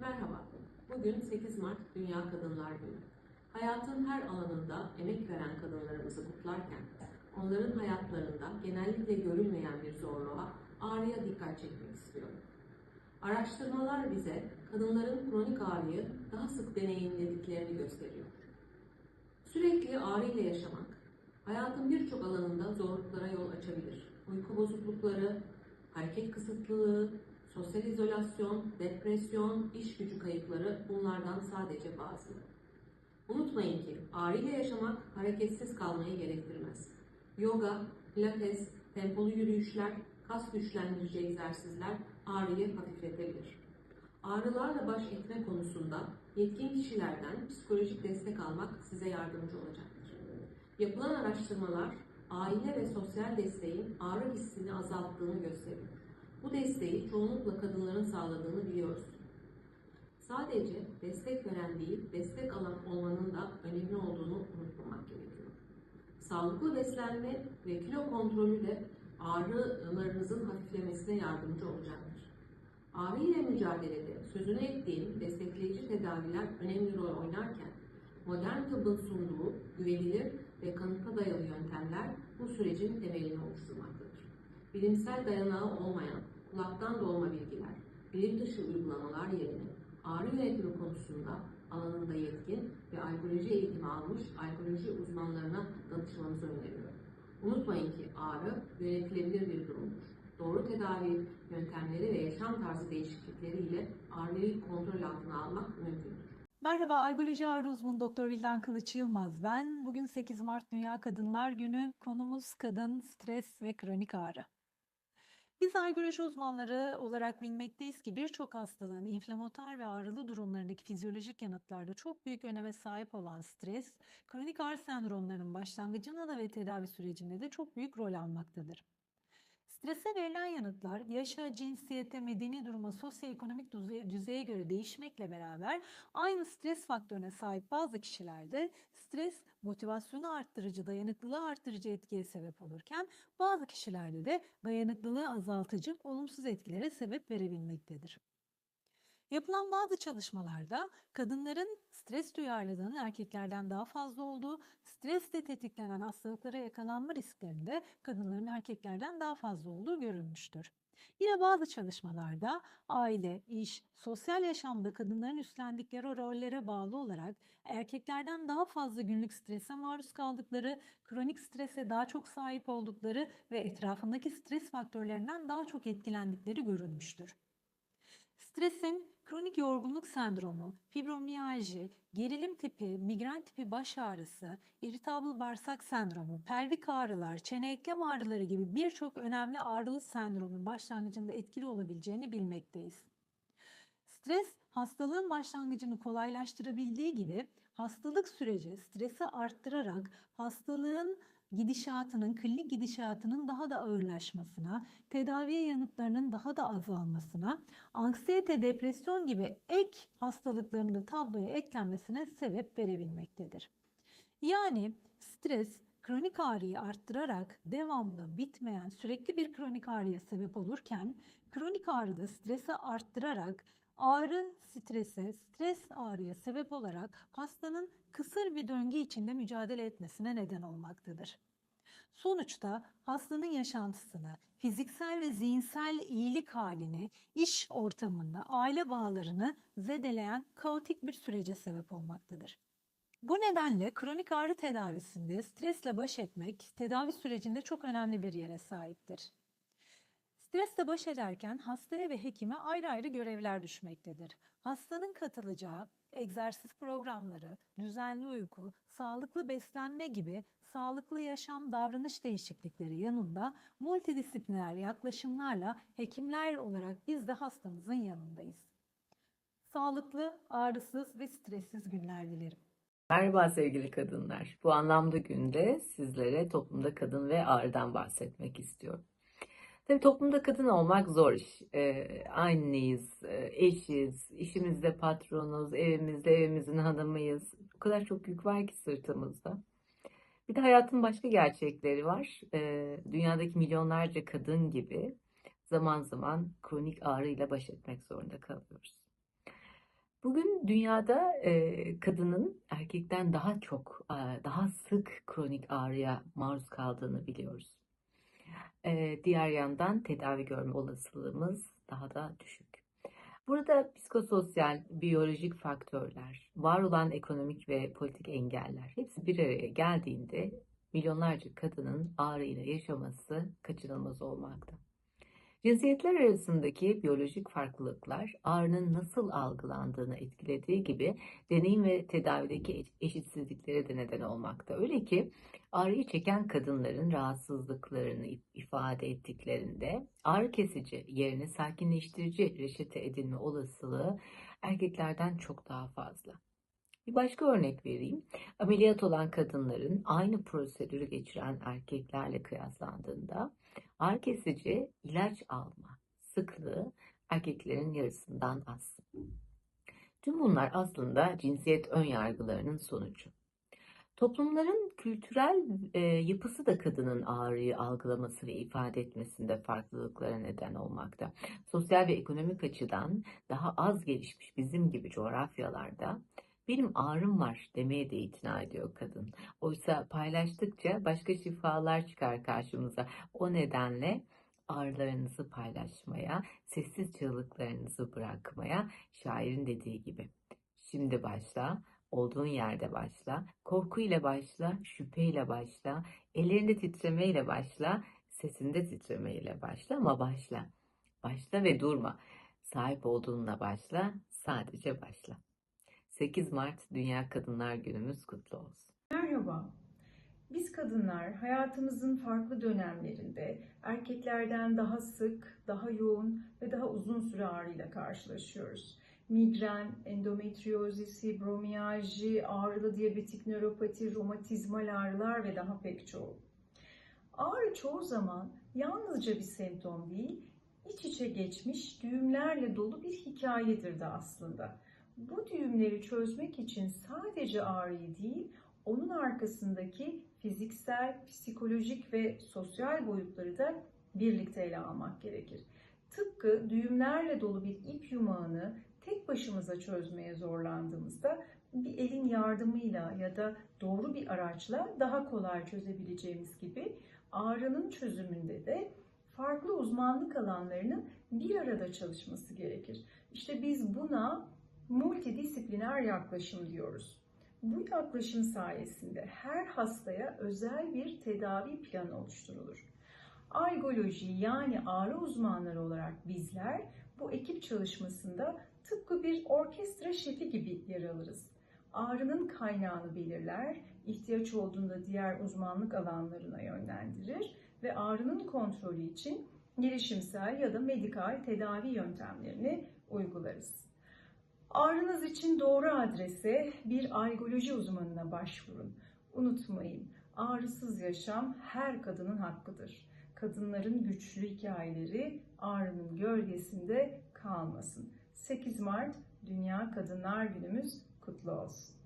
Merhaba, bugün 8 Mart Dünya Kadınlar Günü. Hayatın her alanında emek veren kadınlarımızı kutlarken, onların hayatlarında genellikle görülmeyen bir zorluğa, ağrıya dikkat çekmek istiyorum. Araştırmalar bize kadınların kronik ağrıyı daha sık deneyimlediklerini gösteriyor. Sürekli ağrı ile yaşamak, hayatın birçok alanında zorluklara yol açabilir. Uyku bozuklukları, hareket kısıtlılığı, sosyal izolasyon, depresyon, iş gücü kayıpları bunlardan sadece bazıları. Unutmayın ki ağrı ile yaşamak hareketsiz kalmayı gerektirmez. Yoga, pilates, tempolu yürüyüşler, kas güçlendirici egzersizler ağrıyı hafifletebilir. Ağrılarla baş etme konusunda yetkin kişilerden psikolojik destek almak size yardımcı olacaktır. Yapılan araştırmalar aile ve sosyal desteğin ağrı hissini azalttığını gösteriyor. Bu desteği çoğunlukla kadınların sağladığını biliyoruz. Sadece destek veren değil, destek alan olmanın da önemli olduğunu unutmamak gerekiyor. Sağlıklı beslenme ve kilo kontrolü de ağrılarınızın hafiflemesine yardımcı olacaktır. Ağrı ile mücadelede sözünü ettiğim destekleyici tedaviler önemli rol oynarken, modern tıbbın sunduğu güvenilir ve kanıta dayalı yöntemler bu sürecin temelini oluşturmaktadır. Bilimsel dayanağı olmayan kulaktan dolma bilgiler, bilim dışı uygulamalar yerine ağrı yönetimi konusunda alanında yetkin ve alkoloji eğitimi almış alkoloji uzmanlarına danışmanızı öneriyorum. Unutmayın ki ağrı yönetilebilir bir durumdur. Doğru tedavi yöntemleri ve yaşam tarzı değişiklikleriyle ağrıyı kontrol altına almak mümkündür. Merhaba, Algoloji Ağrı Uzmanı Doktor Vildan Kılıç Yılmaz ben. Bugün 8 Mart Dünya Kadınlar Günü. Konumuz kadın, stres ve kronik ağrı. Biz algoloji uzmanları olarak bilmekteyiz ki birçok hastalığın inflamatuar ve ağrılı durumlarındaki fizyolojik yanıtlarda çok büyük öneme sahip olan stres, kronik ağrı sendromlarının başlangıcında da ve tedavi sürecinde de çok büyük rol almaktadır. Strese verilen yanıtlar yaşa, cinsiyete, medeni duruma, sosyoekonomik düzeye, düzeye göre değişmekle beraber aynı stres faktörüne sahip bazı kişilerde stres motivasyonu arttırıcı, dayanıklılığı arttırıcı etkiye sebep olurken bazı kişilerde de dayanıklılığı azaltıcı olumsuz etkilere sebep verebilmektedir. Yapılan bazı çalışmalarda kadınların stres duyarlılığının erkeklerden daha fazla olduğu, stresle tetiklenen hastalıklara yakalanma risklerinde kadınların erkeklerden daha fazla olduğu görülmüştür. Yine bazı çalışmalarda aile, iş, sosyal yaşamda kadınların üstlendikleri rollere bağlı olarak erkeklerden daha fazla günlük strese maruz kaldıkları, kronik strese daha çok sahip oldukları ve etrafındaki stres faktörlerinden daha çok etkilendikleri görülmüştür. Stresin kronik yorgunluk sendromu, fibromiyalji, gerilim tipi, migren tipi baş ağrısı, irritable bağırsak sendromu, pelvik ağrılar, çene eklem ağrıları gibi birçok önemli ağrılı sendromun başlangıcında etkili olabileceğini bilmekteyiz. Stres hastalığın başlangıcını kolaylaştırabildiği gibi hastalık süreci stresi arttırarak hastalığın gidişatının, klinik gidişatının daha da ağırlaşmasına, tedaviye yanıtlarının daha da azalmasına, anksiyete, depresyon gibi ek hastalıkların da tabloya eklenmesine sebep verebilmektedir. Yani stres kronik ağrıyı arttırarak devamlı bitmeyen sürekli bir kronik ağrıya sebep olurken kronik ağrıda stresi arttırarak ağrı strese, stres ağrıya sebep olarak hastanın kısır bir döngü içinde mücadele etmesine neden olmaktadır. Sonuçta hastanın yaşantısını, fiziksel ve zihinsel iyilik halini, iş ortamında aile bağlarını zedeleyen kaotik bir sürece sebep olmaktadır. Bu nedenle kronik ağrı tedavisinde stresle baş etmek tedavi sürecinde çok önemli bir yere sahiptir. Stresle baş ederken hastaya ve hekime ayrı ayrı görevler düşmektedir. Hastanın katılacağı egzersiz programları, düzenli uyku, sağlıklı beslenme gibi sağlıklı yaşam davranış değişiklikleri yanında multidisipliner yaklaşımlarla hekimler olarak biz de hastamızın yanındayız. Sağlıklı, ağrısız ve stressiz günler dilerim. Merhaba sevgili kadınlar. Bu anlamda günde sizlere toplumda kadın ve ağrıdan bahsetmek istiyorum. Tabii toplumda kadın olmak zor iş. Ee, anneyiz, e, eşiz, işimizde patronuz, evimizde evimizin hanımıyız. O kadar çok yük var ki sırtımızda. Bir de hayatın başka gerçekleri var. Ee, dünyadaki milyonlarca kadın gibi zaman zaman kronik ağrıyla baş etmek zorunda kalıyoruz. Bugün dünyada e, kadının erkekten daha çok, e, daha sık kronik ağrıya maruz kaldığını biliyoruz. E, diğer yandan tedavi görme olasılığımız daha da düşük. Burada psikososyal, biyolojik faktörler, var olan ekonomik ve politik engeller hepsi bir araya geldiğinde milyonlarca kadının ağrıyla yaşaması kaçınılmaz olmakta. Cinsiyetler arasındaki biyolojik farklılıklar ağrının nasıl algılandığını etkilediği gibi deneyim ve tedavideki eşitsizliklere de neden olmakta. Öyle ki ağrıyı çeken kadınların rahatsızlıklarını ifade ettiklerinde ağrı kesici yerine sakinleştirici reçete edilme olasılığı erkeklerden çok daha fazla. Bir başka örnek vereyim. Ameliyat olan kadınların aynı prosedürü geçiren erkeklerle kıyaslandığında ağrı kesici ilaç alma sıklığı erkeklerin yarısından az. Tüm bunlar aslında cinsiyet önyargılarının sonucu. Toplumların kültürel e, yapısı da kadının ağrıyı algılaması ve ifade etmesinde farklılıklara neden olmakta. Sosyal ve ekonomik açıdan daha az gelişmiş bizim gibi coğrafyalarda benim ağrım var demeye de itina ediyor kadın. Oysa paylaştıkça başka şifalar çıkar karşımıza. O nedenle ağrılarınızı paylaşmaya, sessiz çığlıklarınızı bırakmaya şairin dediği gibi. Şimdi başla, olduğun yerde başla, korkuyla başla, şüpheyle başla, ellerinde titremeyle başla, sesinde titremeyle başla ama başla. Başla ve durma. Sahip olduğunla başla, sadece başla. 8 Mart Dünya Kadınlar Günümüz kutlu olsun. Merhaba. Biz kadınlar hayatımızın farklı dönemlerinde erkeklerden daha sık, daha yoğun ve daha uzun süre ağrıyla karşılaşıyoruz. Migren, endometriozis, fibromiyalji, ağrılı diyabetik nöropati, romatizmal ağrılar ve daha pek çoğu. Ağrı çoğu zaman yalnızca bir semptom değil, iç içe geçmiş düğümlerle dolu bir hikayedir de aslında. Bu düğümleri çözmek için sadece ağrıyı değil, onun arkasındaki fiziksel, psikolojik ve sosyal boyutları da birlikte ele almak gerekir. Tıpkı düğümlerle dolu bir ip yumağını tek başımıza çözmeye zorlandığımızda bir elin yardımıyla ya da doğru bir araçla daha kolay çözebileceğimiz gibi ağrının çözümünde de farklı uzmanlık alanlarının bir arada çalışması gerekir. İşte biz buna multidisipliner yaklaşım diyoruz. Bu yaklaşım sayesinde her hastaya özel bir tedavi planı oluşturulur. Algoloji yani ağrı uzmanları olarak bizler bu ekip çalışmasında tıpkı bir orkestra şefi gibi yer alırız. Ağrının kaynağını belirler, ihtiyaç olduğunda diğer uzmanlık alanlarına yönlendirir ve ağrının kontrolü için gelişimsel ya da medikal tedavi yöntemlerini uygularız. Ağrınız için doğru adrese bir algoloji uzmanına başvurun. Unutmayın, ağrısız yaşam her kadının hakkıdır. Kadınların güçlü hikayeleri ağrının gölgesinde kalmasın. 8 Mart Dünya Kadınlar Günümüz kutlu olsun.